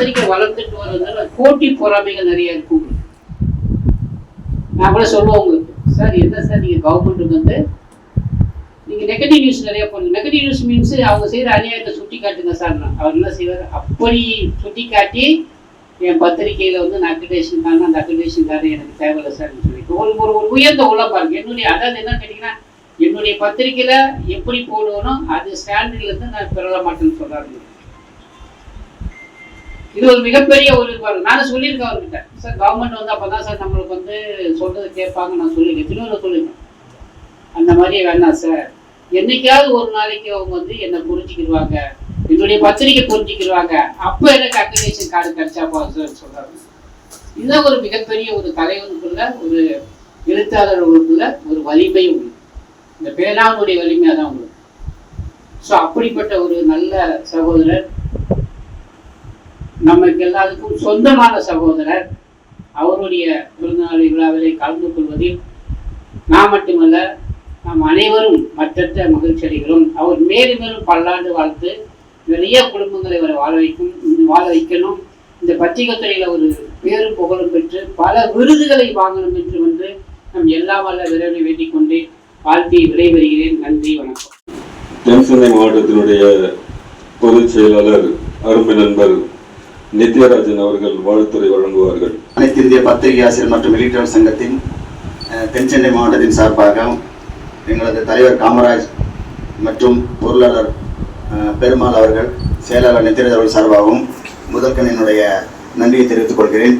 பத்திரிக்கை வளர்த்துட்டு வர்றதுனால போட்டி பொறாமைகள் நிறைய இருக்கும் நான் கூட சொல்லுவோம் உங்களுக்கு. சார் என்ன சார் நீங்க கவர்மெண்ட்டுக்கு வந்து? நீங்க நெகட்டிவ் நியூஸ் நிறைய போடுங்க. நெகட்டிவ் நியூஸ் மீன்ஸ் அவங்க செய்யற அநியாயத்தை சுட்டி காட்டுங்க சார் அவர் என்ன செய்வார்? அப்படி சுட்டி காட்டி என் பத்திரிக்கையில வந்து நான் அக்ரிடேஷன் தானே அந்த அக்ரிடேஷன் காரணம் எனக்கு தேவையில்லை சார் சொல்லிட்டு. ஒரு ஒரு ஒரு உயர்ந்த உள்ள பாருங்க என்னுடைய அதாவது என்ன கேட்டீங்கன்னா என்னுடைய பத்திரிக்கையில எப்படி போடுவனோ அது ஸ்டாண்டர்ட்ல இருந்து நான் பெறல மாட்டேன்னு சொல்றாரு. இது ஒரு மிகப்பெரிய ஒரு நான் நானும் சொல்லியிருக்கேன் அவர்கிட்ட. சார் கவர்மெண்ட் வந்து அப்பதான் சார் நம்மளுக்கு வந்து சொல்றது கேட்பாங்க நான் சொல்லியிருக்கேன். திருவள்ளுவர் சொல்லியிருக்கேன். அந்த மாதிரி வேணாம் சார். என்னைக்காவது ஒரு நாளைக்கு அவங்க வந்து என்னை புரிஞ்சுக்கிடுவாங்க என்னுடைய பத்திரிக்கை புரிஞ்சுக்கிடுவாங்க அப்போ எனக்கு அக்ரிடேஷன் கார்டு கிடைச்சா போதும் சொல்றாங்க இதுதான் ஒரு மிகப்பெரிய ஒரு தலைவனுக்குள்ள ஒரு எழுத்தாளர்களுக்குள்ள ஒரு வலிமை உண்டு. இந்த பேனாவுடைய வலிமையாக தான் உங்களுக்கு ஸோ அப்படிப்பட்ட ஒரு நல்ல சகோதரர் நமக்கு எல்லாருக்கும் சொந்தமான சகோதரர் அவருடைய பிறந்தநாள் விழாவிலே கலந்து கொள்வதில் நான் மட்டுமல்ல நாம் அனைவரும் மற்ற மகிழ்ச்சி அடைகிறோம். அவர் மேலும் மேலும் பல்லாண்டு வாழ்த்து நிறைய குடும்பங்களை அவரை வாழ வைக்கும் வாழ வைக்கணும். இந்த பத்திரிகை துறையில் ஒரு பேரும் புகழும் பெற்று பல விருதுகளை வாங்கணும் என்று வந்து நம் எல்லா வல்ல விரைவில் வேண்டிக் கொண்டு வாழ்த்தி விடைபெறுகிறேன். நன்றி வணக்கம். தென்சென்னை மாவட்டத்தினுடைய பொதுச் செயலாளர் அருமை நண்பர் நித்யராஜன் அவர்கள் வாழ்த்துரை வழங்குவார்கள். அனைத்து இந்திய பத்திரிகை ஆசிரியர் மற்றும் மிலிட்டர் சங்கத்தின் தென்சென்னை மாவட்டத்தின் சார்பாக எங்களது தலைவர் காமராஜ் மற்றும் பொருளாளர் பெருமாள் அவர்கள் செயலாளர் நித்யராஜ் அவர்கள் சார்பாகவும் முதற்கன் என்னுடைய நன்றியை தெரிவித்துக் கொள்கிறேன்.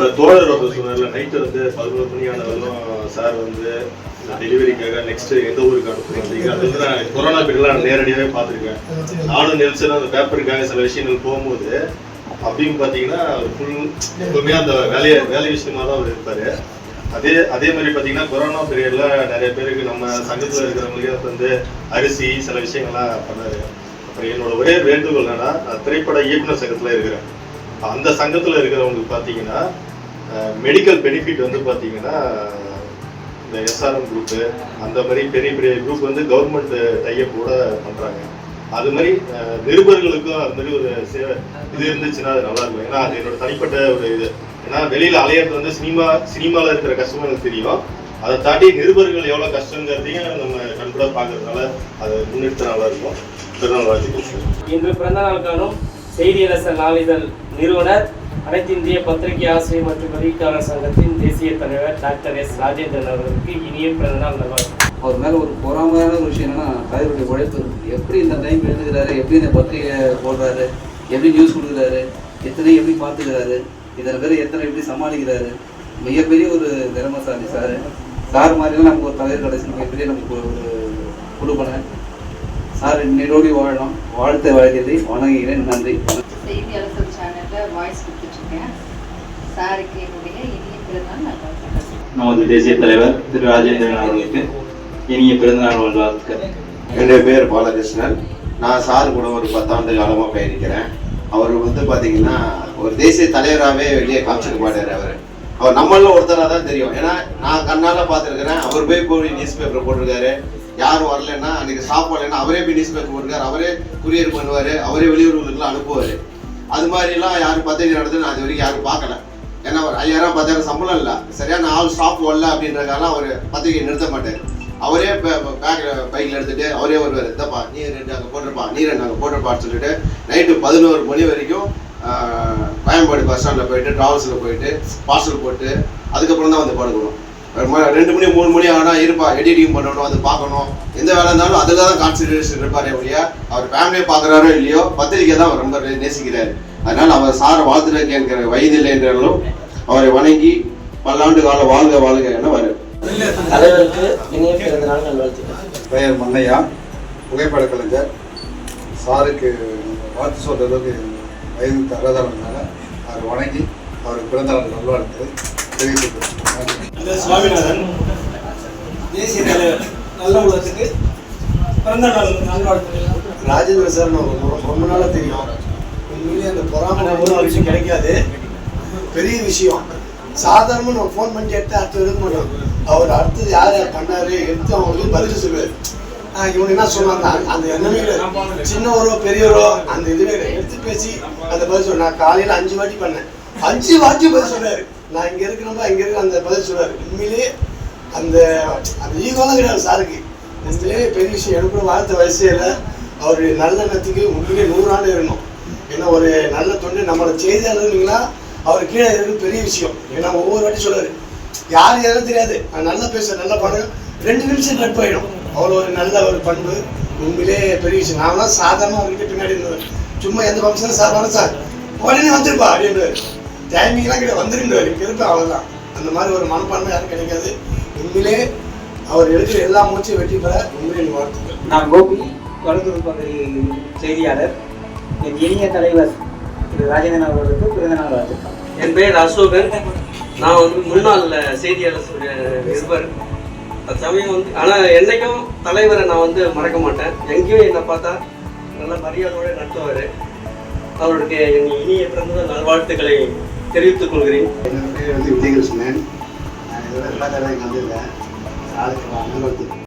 இப்போ தோழர் ஒருத்தர் சொன்னார்ல நைட்டு வந்து பதினோரு மணி ஆனாலும் சார் வந்து டெலிவரிக்காக நெக்ஸ்ட் எந்த ஊருக்கு அனுப்புறீங்க அது வந்து நான் கொரோனா பீரியட்ல நான் நேரடியாகவே பார்த்துருக்கேன். நானும் நெல்சனும் அந்த பேப்பருக்காக சில விஷயங்கள் போகும்போது அப்படின்னு பார்த்தீங்கன்னா ஃபுல் எப்பவுமே அந்த வேலையை வேலை விஷயமா தான் அவர் இருப்பாரு. அதே அதே மாதிரி பார்த்தீங்கன்னா கொரோனா பீரியட்ல நிறைய பேருக்கு நம்ம சங்கத்தில் இருக்கிறவங்களுக்கு வந்து அரிசி சில விஷயங்கள்லாம் பண்ணாரு. அப்புறம் என்னோட ஒரே வேண்டுகோள் என்னன்னா நான் திரைப்பட இயக்குனர் சங்கத்தில் இருக்கிறேன். அந்த சங்கத்தில் இருக்கிறவங்களுக்கு பார்த்தீங்கன்னா மெடிக்கல் பெனிஃபிட் வந்து பார்த்தீங்கன்னா இந்த எஸ்ஆர்எம் குரூப்பு அந்த மாதிரி பெரிய பெரிய குரூப் வந்து கவர்மெண்ட் டையப் கூட பண்ணுறாங்க அது மாதிரி நிருபர்களுக்கும் அது மாதிரி ஒரு சேவை இது இருந்துச்சுன்னா அது நல்லா இருக்கும். ஏன்னா அது என்னோட தனிப்பட்ட ஒரு இது. ஏன்னா வெளியில் அலையிறது வந்து சினிமா சினிமாவில் இருக்கிற கஷ்டம் எனக்கு தெரியும். அதை தாண்டி நிருபர்கள் எவ்வளோ கஷ்டங்கிறதையும் நம்ம கண்கூட பார்க்கறதுனால அதை முன்னெடுத்த நல்லா இருக்கும். திருநாள் வாழ்த்துக்கள். இன்று பிறந்தநாள் காணும் செய்தியரசர் நாளிதழ் நிறுவனர் அனைத்து இந்திய பத்திரிகை ஆசிரியர் மற்றும் வெளியீட்டாளர் சங்கத்தின் தேசிய தலைவர் டாக்டர் எஸ் ராஜேந்திரன் அவர்களுக்கு இனிய பிறந்தநாள் நல்வாழ்த்து. அவர் மேலே ஒரு பொறாமையான ஒரு விஷயம் என்னன்னா தலைவருடைய உழைப்பு இருக்குது எப்படி இந்த டைம் எழுதுகிறாரு? எப்படி இந்த பத்திரிகை போடுறாரு? எப்படி நியூஸ் கொடுக்குறாரு? எத்தனை எப்படி பார்த்துக்கிறாரு? இத்தனை பேர் எத்தனை எப்படி சமாளிக்கிறாரு? மிகப்பெரிய ஒரு திறமசாலி சார். சார் மாதிரிலாம் நமக்கு ஒரு தலைவர் கடைசி மிகப்பெரிய நமக்கு ஒரு கொடுப்பன சார் நிரோடி வாழணும் வாழ்த்தை வாழ்க்கையை வணங்குகிறேன். நன்றி. செய்தி அரசர் சேனலில் வாய்ஸ் கொடுத்துட்ருக்கேன். சாருக்கு என்னுடைய இனிய பிறந்தநாள் நல்வாழ்த்துக்கள். நமது தேசிய தலைவர் திரு ராஜேந்திரன் அவர்களுக்கு இனிய பிறந்தநாள் வாழ்த்துக்கள் என்னுடைய பேர் பாலகிருஷ்ணன். நான் சார் கூட ஒரு பத்தாண்டு காலமாக பயணிக்கிறேன். அவர் வந்து பார்த்தீங்கன்னா ஒரு தேசிய தலைவராகவே வெளியே காமிச்சிக்க மாட்டார் அவர். அவர் நம்மள ஒருத்தராக தான் தெரியும். ஏன்னா நான் கண்ணால் பார்த்துருக்கிறேன். அவர் போய் போய் நியூஸ் பேப்பர் போட்டிருக்காரு. யாரும் வரலன்னா அன்றைக்கி ஸ்டாப் அவரே போய் நியூஸ் பேப்பர் போட்டிருக்காரு அவரே குரியர் பண்ணுவார் அவரே வெளியூர்களுக்குலாம் அனுப்புவார். அது மாதிரிலாம் யாரும் பத்திரிகை நடந்து நான் இது வரைக்கும் யாரும் பார்க்கல. ஏன்னா ஒரு ஐயாயிரம் பத்தாயிரம் சம்பளம் இல்லை. சரியான ஆள் ஸ்டாப் வரல அப்படின்றக்காக அவர் பத்திரிகை நிறுத்த மாட்டார். அவரே பேக்கில் பைக்கில் எடுத்துகிட்டு அவரே வருவார். இந்தப்பா நீ ரெண்டு அங்கே போட்டிருப்பா நீ ரெண்டு அங்கே போட்டிருப்பான்னு சொல்லிட்டு நைட்டு பதினோரு மணி வரைக்கும் கோயம்பாடு கோயம்பேடு பஸ் ஸ்டாண்டில் போயிட்டு ட்ராவல்ஸில் போயிட்டு பார்சல் போட்டு அதுக்கப்புறம் தான் வந்து படுக்கணும். ரெண்டு மணி மூணு மணி ஆனால் இருப்பா எடிட்டிங் பண்ணணும் அது பார்க்கணும். எந்த வேலை இருந்தாலும் அதில் தான் கான்சன்ட்ரேஷன் இருப்பாரே ஒழிய அவர் ஃபேமிலியை பார்க்குறாரோ இல்லையோ பத்திரிக்கை தான் அவர் ரொம்ப நேசிக்கிறார். அதனால் அவர் சாரை வாழ்த்துட்டு கேட்கிற வயது இல்லை என்றாலும் அவரை வணங்கி பல்லாண்டு கால வாழ்க வாழ்க என வரும் தலைவருக்கு இனிய பிறந்தநாள் நல்வாழ்த்துக்கள். பெயர் மன்னையா புகைப்பட கலைஞர். சாருக்கு வாழ்த்து சொல்றதுக்கு வயது தரதாளனால அவர் வணங்கி அவருக்கு பிறந்தநாள் நல்வாழ்த்து சுவாமிநாதன் தேசிய தலைவர் நல்ல உலகத்துக்கு பிறந்த நாள் நல்வாழ்த்துக்கள். ராஜேந்திர சார் நான் ரொம்ப ரொம்ப நாளாக தெரியும். உண்மையிலேயே அந்த பொறாமை ஒரு விஷயம் கிடைக்காது. பெரிய விஷயம். சாதாரணமாக நம்ம ஃபோன் பண்ணி எடுத்து அடுத்து எடுக்க மாட்டோம். அவர் அடுத்தது யார் யார் பண்ணாரு எடுத்து அவங்களுக்கு பதில் சொல்லுவார். இவங்க என்ன சொன்னாங்க? அந்த- எண்ணமே கிடையாது. சின்னவரோ பெரியவரோ அந்த இதுவே கிடையாது. எடுத்து பேசி அந்த பதில் சொல்ல நான் காலையில் அஞ்சு வாட்டி பண்ணேன். அஞ்சு வாட்டி பதில் சொன்னார். நான் இங்கே இருக்கிறப்ப இங்கே இருக்க அந்த பதில் சொல்லுவார் உண்மையிலேயே அந்த அந்த ஈகோலாம் கிடையாது சாருக்கு. உண்மையிலேயே பெரிய விஷயம் எனக்கு வாழ்த்த வயசில் அவருடைய நல்லெண்ணத்துக்கு உண்மையிலே நூறாண்டு இருக்கணும். ஏன்னா ஒரு நல்ல தொண்டு நம்மளோட செய்தியாளர்களா அவர் கீழே இருக்கிறது பெரிய விஷயம். ஏன்னா ஒவ்வொரு வாட்டி சொல்லுவார் யார் யாரும் தெரியாது. நான் நல்லா பேச நல்லா பாடு ரெண்டு நிமிஷம் கட் போயிடும். அவ்வளோ ஒரு நல்ல ஒரு பண்பு. உண்மையிலே பெரிய விஷயம். நான்லாம் சாதாரணமாக அவர்கிட்ட பின்னாடி இருந்தவர் சும்மா எந்த ஃபங்க்ஷனும் சார் சார். உடனே வந்துருப்பா அப்படின்னு டைமிங்லாம் கிடையாது. வந்துருந்தாரு இருப்பேன் அவ்வளோதான் அந்த மாதிரி ஒரு மனப்பான்மை யாரும் கிடைக்காது. உண்மையிலே அவர் எடுக்கிற எல்லா மூச்சையும் வெற்றி பெற உண்மையிலே வாழ்த்துக்கள். நான் கோபி வடதூர் பகுதி செய்தியாளர். என் இனிய தலைவர் திரு ராஜேந்திரன் அவர்களுக்கு பிறந்தநாள் வாழ்த்துக்கள். என் பெயர் அசோகன். நான் வந்து முன்னாள் செய்தியாளர் நிருபர். சமயம் வந்து ஆனால் என்னைக்கும் தலைவரை நான் வந்து மறக்க மாட்டேன். எங்கேயும் என்னை பார்த்தா நல்ல மரியாதையோடு நடத்துவார். அவருக்கு என் இனிய பிறந்த நல்வாழ்த்துக்களை தெரிவித்துக் கொள்கிறேன். என்னோட பேர் வந்து விஜயகிருஷ்ணன். நான் இதோட எல்லா தடவையும் வந்திருந்தேன் சாருக்கு அனுபவத்துக்கு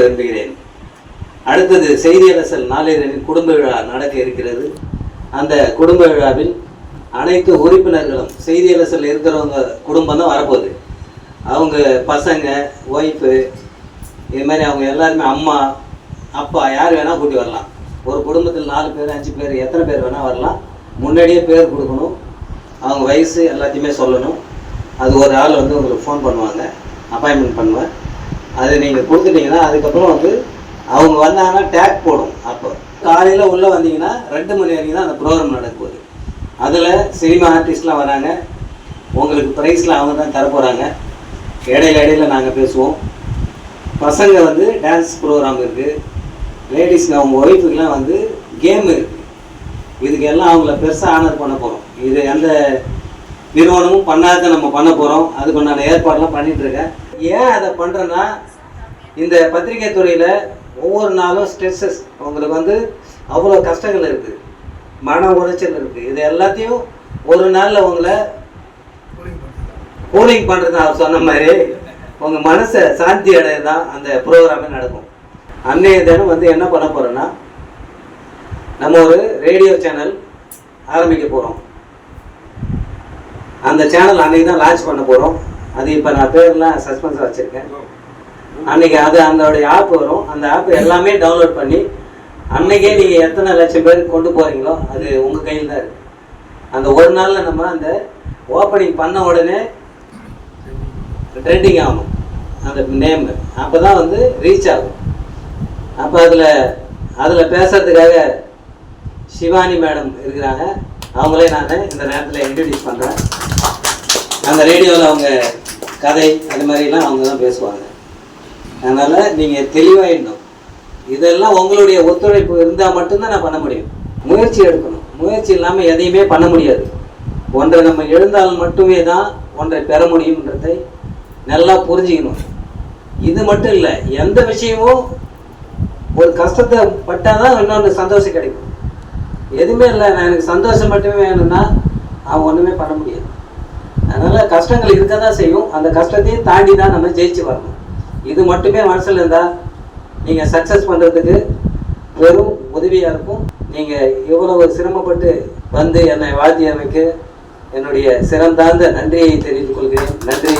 விரும்புகிறேன் அடுத்தது செய்தியரசல் நாளிதழின் குடும்ப விழா நடக்க இருக்கிறது. அந்த குடும்ப விழாவில் அனைத்து உறுப்பினர்களும் செய்தியரசல் இருக்கிறவங்க குடும்பம் தான் வரப்போகுது. அவங்க பசங்க ஒய்ஃபு இது மாதிரி அவங்க எல்லாருமே அம்மா அப்பா யார் வேணால் கூட்டி வரலாம். ஒரு குடும்பத்தில் நாலு பேர் அஞ்சு பேர் எத்தனை பேர் வேணால் வரலாம். முன்னாடியே பேர் கொடுக்கணும். அவங்க வயசு எல்லாத்தையுமே சொல்லணும். அது ஒரு ஆள் வந்து உங்களுக்கு ஃபோன் பண்ணுவாங்க. அப்பாயின்மெண்ட் பண்ணுவேன் அது நீங்கள் கொடுத்துட்டீங்கன்னா அதுக்கப்புறம் வந்து அவங்க வந்தாங்கன்னா டேக் போடும். அப்போ காலையில் உள்ளே வந்தீங்கன்னா ரெண்டு மணி வரைக்கும் தான் அந்த ப்ரோக்ராம் நடக்குது அதில் சினிமா ஆர்டிஸ்ட்லாம் வராங்க. உங்களுக்கு ப்ரைஸ்லாம் அவங்க தான் தரப்போகிறாங்க இடையில இடையில நாங்கள் பேசுவோம். பசங்க வந்து டான்ஸ் ப்ரோக்ராம் இருக்குது லேடிஸ்க்கு அவங்க ஒய்ஃபுக்கெலாம் வந்து கேம் இருக்குது இதுக்கு எல்லாம் அவங்கள பெருசாக ஆனர் பண்ண போகிறோம் இது எந்த நிறுவனமும் பண்ணாத நம்ம பண்ண போகிறோம் அதுக்கு உண்டான பண்ணிகிட்ருக்கேன் ஏன் அதை பண்ணுறேன்னா இந்த பத்திரிகை துறையில் ஒவ்வொரு நாளும் ஸ்ட்ரெஸ்ஸஸ் உங்களுக்கு வந்து அவ்வளோ கஷ்டங்கள் இருக்குது மன உளைச்சல் இருக்குது இது எல்லாத்தையும் ஒரு நாளில் உங்களை கூலிங் பண்ணுறது அவர் சொன்ன மாதிரி உங்கள் மனசை சாந்தி அடைய தான் அந்த ப்ரோக்ராமே நடக்கும். அன்னைய தினம் வந்து என்ன பண்ண போகிறோன்னா நம்ம ஒரு ரேடியோ சேனல் ஆரம்பிக்க போகிறோம் அந்த சேனல் அன்னைக்கு தான் லான்ச் பண்ண போகிறோம் அது இப்போ நான் பேர்லாம் சஸ்பென்ஸாக வச்சுருக்கேன். அன்னைக்கு அது அதோடைய ஆப் வரும். அந்த ஆப் எல்லாமே டவுன்லோட் பண்ணி அன்னைக்கே நீங்கள் எத்தனை லட்சம் பேர் கொண்டு போகிறீங்களோ அது உங்கள் கையில் தான் இருக்குது அந்த ஒரு நாளில் நம்ம அந்த ஓப்பனிங் பண்ண உடனே ட்ரெண்டிங் ஆகும். அந்த நேம் அப்போ தான் வந்து ரீச் ஆகும். அப்போ அதில் அதில் பேசுறதுக்காக சிவானி மேடம் இருக்கிறாங்க. அவங்களே நான் இந்த நேரத்தில் இன்ட்ரடியூஸ் பண்ணுறேன் அந்த ரேடியோவில் அவங்க கதை அது மாதிரிலாம் அவங்க தான் பேசுவாங்க. அதனால் நீங்கள் தெளிவாயிடணும் இதெல்லாம் உங்களுடைய ஒத்துழைப்பு இருந்தால் மட்டும்தான் நான் பண்ண முடியும். முயற்சி எடுக்கணும். முயற்சி இல்லாமல் எதையுமே பண்ண முடியாது. ஒன்றை நம்ம எழுந்தால் மட்டுமே தான் ஒன்றை பெற முடியுன்றதை நல்லா புரிஞ்சுக்கணும். இது மட்டும் இல்லை எந்த விஷயமும் ஒரு கஷ்டத்தை பட்டால் தான் இன்னொன்று சந்தோஷம் கிடைக்கும். எதுவுமே இல்லை நான் எனக்கு சந்தோஷம் மட்டுமே வேணும்னா அவன் ஒன்றுமே பண்ண முடியாது. அதனால் கஷ்டங்கள் இருக்க தான் செய்யும். அந்த கஷ்டத்தையும் தாண்டி தான் நம்ம ஜெயிச்சு வரணும். இது மட்டுமே மனசில் இருந்தால் நீங்கள் சக்ஸஸ் பண்ணுறதுக்கு வெறும் உதவியாக இருக்கும். நீங்கள் இவ்வளவு சிரமப்பட்டு வந்து என்னை வாழ்த்தியமைக்கு என்னுடைய சிறந்தார்ந்த நன்றியை தெரிவித்துக் கொள்கிறேன். நன்றி.